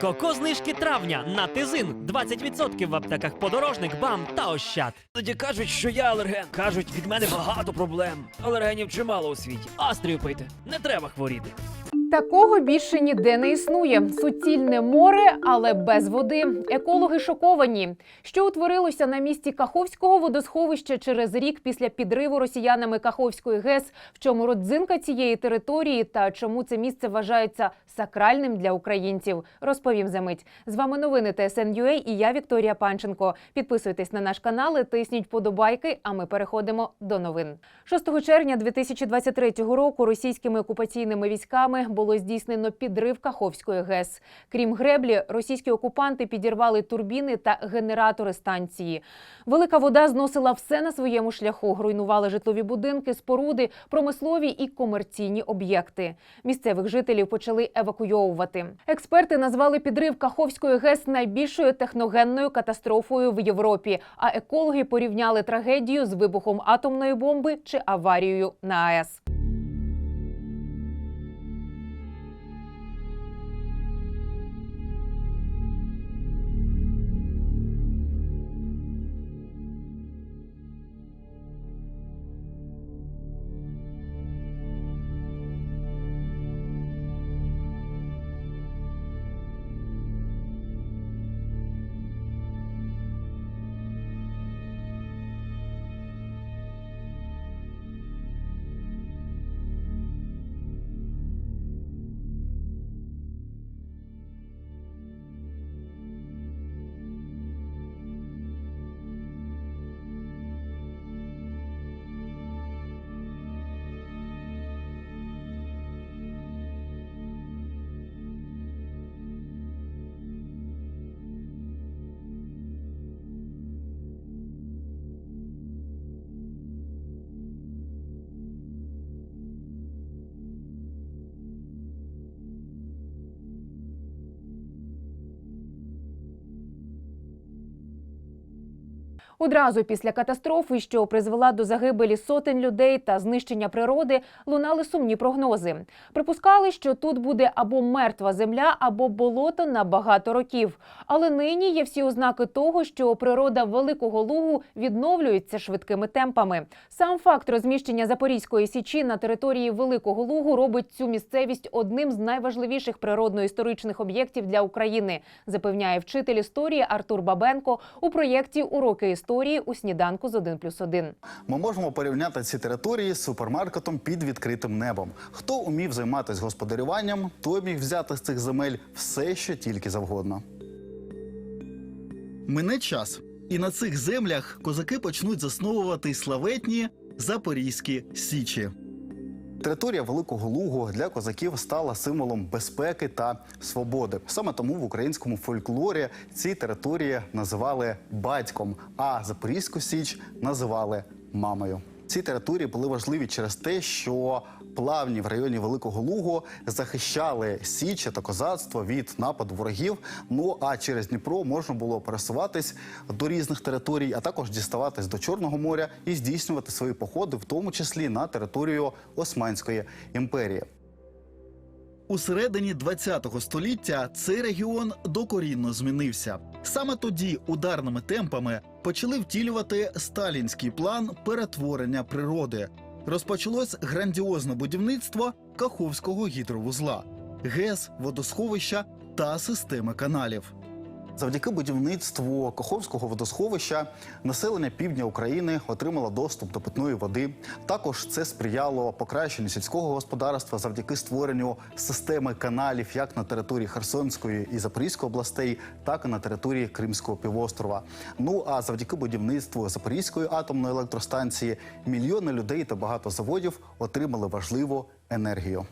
Коко знижки травня на тизин 20% в аптеках подорожник, бам та ощад. Тоді кажуть, що я алерген. Кажуть, від мене багато проблем. Алергенів чимало у світі. Астрію пийте, не треба хворіти. Такого більше ніде не існує. Суцільне море, але без води. Екологи шоковані. Що утворилося на місці Каховського водосховища через рік після підриву росіянами Каховської ГЕС, в чому родзинка цієї території та чому це місце вважається сакральним для українців, розповім за мить. З вами новини ТСН.UA і я Вікторія Панченко. Підписуйтесь на наш канал, і тисніть подобайки. А ми переходимо до новин. 6 червня 2023 року російськими окупаційними військами було здійснено підрив Каховської ГЕС. Крім греблі, російські окупанти підірвали турбіни та генератори станції. Велика вода зносила все на своєму шляху, руйнувала житлові будинки, споруди, промислові і комерційні об'єкти. Місцевих жителів почали евакуйовувати. Експерти назвали підрив Каховської ГЕС найбільшою техногенною катастрофою в Європі. А екологи порівняли трагедію з вибухом атомної бомби чи аварією на АЕС. Одразу після катастрофи, що призвела до загибелі сотень людей та знищення природи, лунали сумні прогнози. Припускали, що тут буде або мертва земля, або болото на багато років. Але нині є всі ознаки того, що природа великого лугу відновлюється швидкими темпами. Сам факт розміщення Запорізької січі на території Великого Лугу робить цю місцевість одним з найважливіших природно-історичних об'єктів для України, запевняє вчитель історії Артур Бабенко у проєкті Уроки історії у сніданку з 1+,1. Ми можемо порівняти ці території з супермаркетом під відкритим небом. Хто умів займатися господарюванням, той міг взяти з цих земель все, що тільки завгодно. Мине час, і на цих землях козаки почнуть засновувати славетні запорізькі січі. Територія Великого Лугу для козаків стала символом безпеки та свободи. Саме тому в українському фольклорі ці території називали батьком, а Запорізьку Січ називали мамою. Ці території були важливі через те, що плавні в районі Великого Лугу захищали січі та козацтво від нападу ворогів. Ну а через Дніпро можна було пересуватись до різних територій, а також діставатись до Чорного моря і здійснювати свої походи, в тому числі на територію Османської імперії. У середині ХХ століття цей регіон докорінно змінився. Саме тоді ударними темпами почали втілювати сталінський план перетворення природи. Розпочалось грандіозне будівництво Каховського гідровузла, ГЕС, водосховища та системи каналів. Завдяки будівництву Каховського водосховища населення півдня України отримало доступ до питної води. Також це сприяло покращенню сільського господарства завдяки створенню системи каналів як на території Херсонської і Запорізької областей, так і на території Кримського півострова. Ну а завдяки будівництву Запорізької атомної електростанції мільйони людей та багато заводів отримали важливу енергію.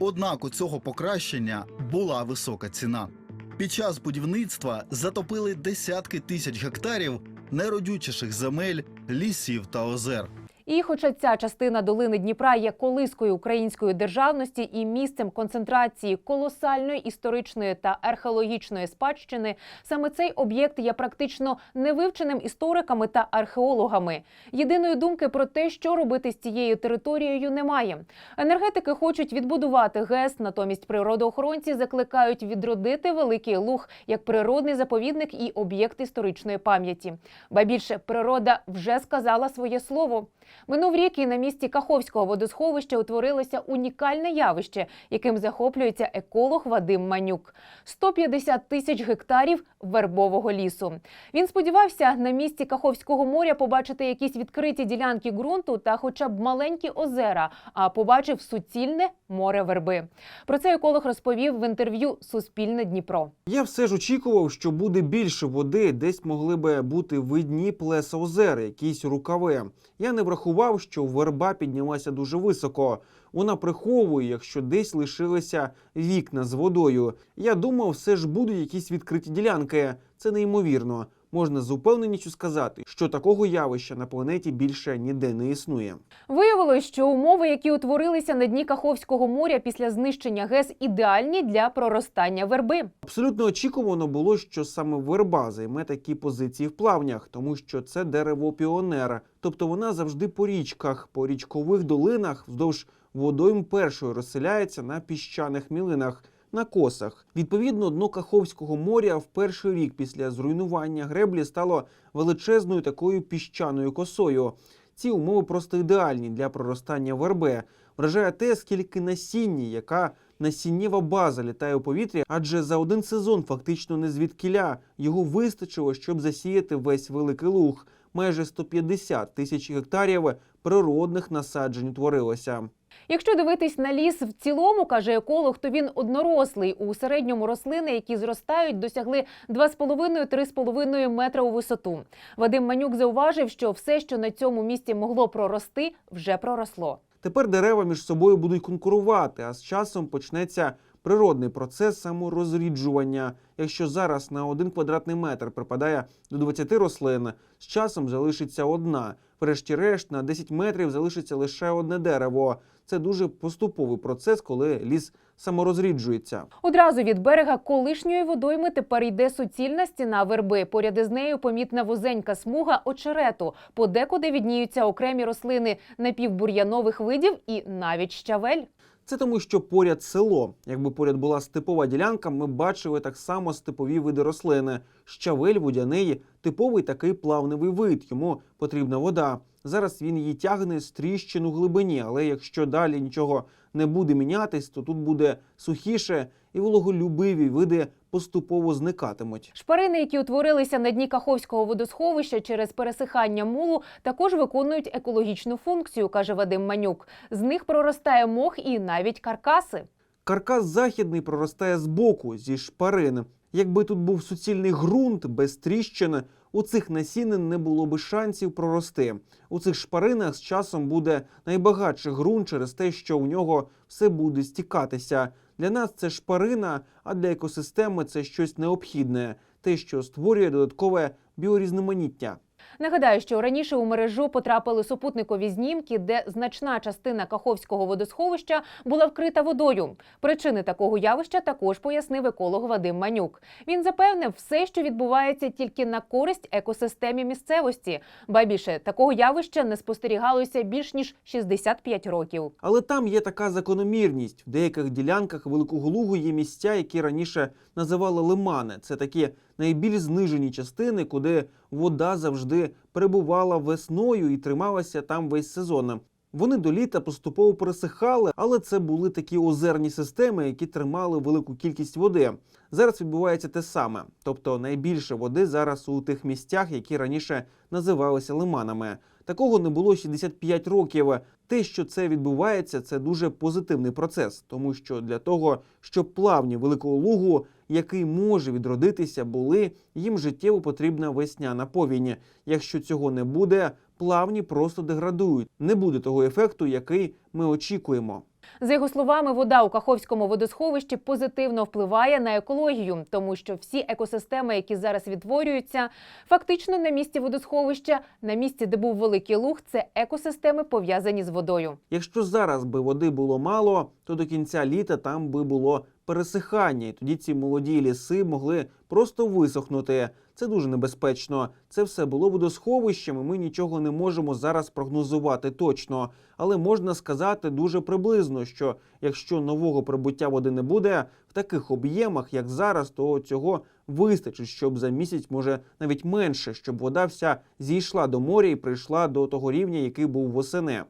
Однак у цього покращення була висока ціна. Під час будівництва затопили десятки тисяч гектарів найродючіших земель, лісів та озер. І хоча ця частина долини Дніпра є колискою української державності і місцем концентрації колосальної історичної та археологічної спадщини, саме цей об'єкт є практично невивченим істориками та археологами. Єдиної думки про те, що робити з цією територією, немає. Енергетики хочуть відбудувати ГЕС, натомість природоохоронці закликають відродити Великий Луг як природний заповідник і об'єкт історичної пам'яті. Ба більше природа вже сказала своє слово. Минув рік і на місці Каховського водосховища утворилося унікальне явище, яким захоплюється еколог Вадим Манюк. 150 тисяч гектарів вербового лісу. Він сподівався на місці Каховського моря побачити якісь відкриті ділянки ґрунту та хоча б маленькі озера, а побачив суцільне море верби. Про це еколог розповів в інтерв'ю Суспільне Дніпро. Я все ж очікував, що буде більше води, десь могли би бути видні плеса озер, якісь рукави. Я не врахував, що верба піднялася дуже високо. Вона приховує, якщо десь лишилися вікна з водою. Я думав, все ж будуть якісь відкриті ділянки. Це неймовірно. Можна з упевненістю сказати, що такого явища на планеті більше ніде не існує. Виявилось, що умови, які утворилися на дні Каховського моря після знищення ГЕС, ідеальні для проростання верби. Абсолютно очікувано було, що саме верба займе такі позиції в плавнях, тому що це дерево піонер. Тобто вона завжди по річках, по річкових долинах вздовж водойм першою розселяється на піщаних мілинах. На косах відповідно дно Каховського моря в перший рік після зруйнування греблі стало величезною такою піщаною косою. Ці умови просто ідеальні для проростання верби. Вражає те, скільки насіння, яка насіннєва база літає у повітрі, адже за один сезон фактично не звідкіля його вистачило, щоб засіяти весь великий луг. Майже 150 тисяч гектарів природних насаджень утворилося. Якщо дивитись на ліс в цілому, каже еколог, то він однорослий. У середньому рослини, які зростають, досягли 2,5-3,5 метра у висоту. Вадим Манюк зауважив, що все, що на цьому місці могло прорости, вже проросло. Тепер дерева між собою будуть конкурувати, а з часом почнеться природний процес саморозріджування. Якщо зараз на один квадратний метр припадає до 20 рослин, з часом залишиться одна. Врешті-решт на 10 метрів залишиться лише одне дерево. Це дуже поступовий процес, коли ліс саморозріджується. Одразу від берега колишньої водойми тепер йде суцільна стіна верби. Поряд із нею помітна вузенька смуга очерету. Подекуди відніються окремі рослини напівбур'янових видів і навіть щавель. Це тому, що поряд село. Якби поряд була степова ділянка, ми бачили так само степові види рослини. Щавель, водяний, типовий такий плавневий вид. Йому потрібна вода. Зараз він її тягне з тріщин у глибині, але якщо далі нічого не буде мінятись, то тут буде сухіше і вологолюбиві види поступово зникатимуть. Шпарини, які утворилися на дні Каховського водосховища через пересихання мулу, також виконують екологічну функцію, каже Вадим Манюк. З них проростає мох і навіть каркаси. Каркас західний проростає збоку зі шпарин. Якби тут був суцільний ґрунт без тріщин, у цих насінин не було би шансів прорости. У цих шпаринах з часом буде найбагатший ґрунт через те, що у нього все буде стікатися. Для нас це шпарина, а для екосистеми це щось необхідне, те, що створює додаткове біорізноманіття. Нагадаю, що раніше у мережу потрапили супутникові знімки, де значна частина Каховського водосховища була вкрита водою. Причини такого явища також пояснив еколог Вадим Манюк. Він запевнив, все, що відбувається тільки на користь екосистемі місцевості. Ба більше такого явища не спостерігалося більш ніж 65 років. Але там є така закономірність. В деяких ділянках Великого Лугу є місця, які раніше називали лимани. Це такі найбільш знижені частини, куди вода завжди перебувала весною і трималася там весь сезон. Вони до літа поступово пересихали, але це були такі озерні системи, які тримали велику кількість води. Зараз відбувається те саме, тобто найбільше води зараз у тих місцях, які раніше називалися лиманами. Такого не було 65 років. Те, що це відбувається, це дуже позитивний процес, тому що для того, щоб плавні великого лугу, який може відродитися, були, їм життєво потрібна весняна повінь. Якщо цього не буде, плавні просто деградують. Не буде того ефекту, який ми очікуємо. За його словами, вода у Каховському водосховищі позитивно впливає на екологію, тому що всі екосистеми, які зараз відтворюються, фактично на місці водосховища, на місці, де був великий луг, це екосистеми пов'язані з водою. Якщо зараз би води було мало, то до кінця літа там би було пересихання, і тоді ці молоді ліси могли просто висохнути. Це дуже небезпечно. Це все було водосховищем, і ми нічого не можемо зараз прогнозувати точно. Але можна сказати дуже приблизно, що якщо нового прибуття води не буде в таких об'ємах, як зараз, то цього вистачить, щоб за місяць, може навіть менше, щоб вода вся зійшла до моря і прийшла до того рівня, який був восени.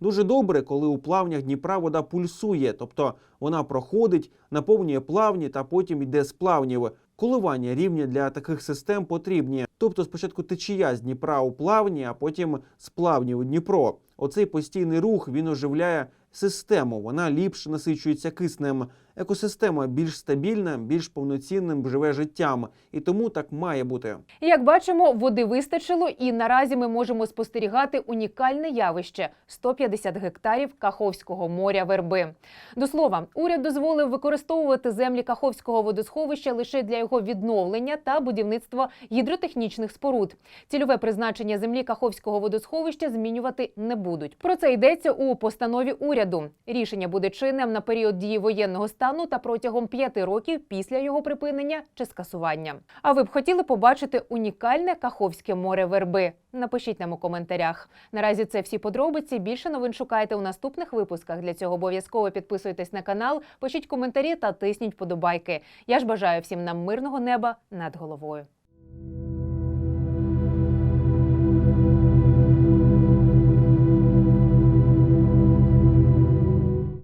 Дуже добре, коли у плавнях Дніпра вода пульсує, тобто вона проходить, наповнює плавні та потім йде з плавнів. Коливання рівня для таких систем потрібні. Тобто спочатку течія з Дніпра у плавні, а потім з плавнів у Дніпро. Оцей постійний рух він оживляє систему. Вона ліпше насичується киснем. Екосистема більш стабільна, більш повноцінним живе життям, і тому так має бути. Як бачимо, води вистачило, і наразі ми можемо спостерігати унікальне явище 150 гектарів Каховського моря верби. До слова, уряд дозволив використовувати землі Каховського водосховища лише для його відновлення та будівництва гідротехнічних споруд. Цільове призначення землі Каховського водосховища змінювати не будуть. Про це йдеться у постанові уряду. Рішення буде чинним на період дії воєнного стану та протягом п'яти років після його припинення чи скасування. А ви б хотіли побачити унікальне Каховське море верби? Напишіть нам у коментарях. Наразі це всі подробиці. Більше новин шукайте у наступних випусках. Для цього обов'язково підписуйтесь на канал, пишіть коментарі та тисніть подобайки. Я ж бажаю всім нам мирного неба над головою.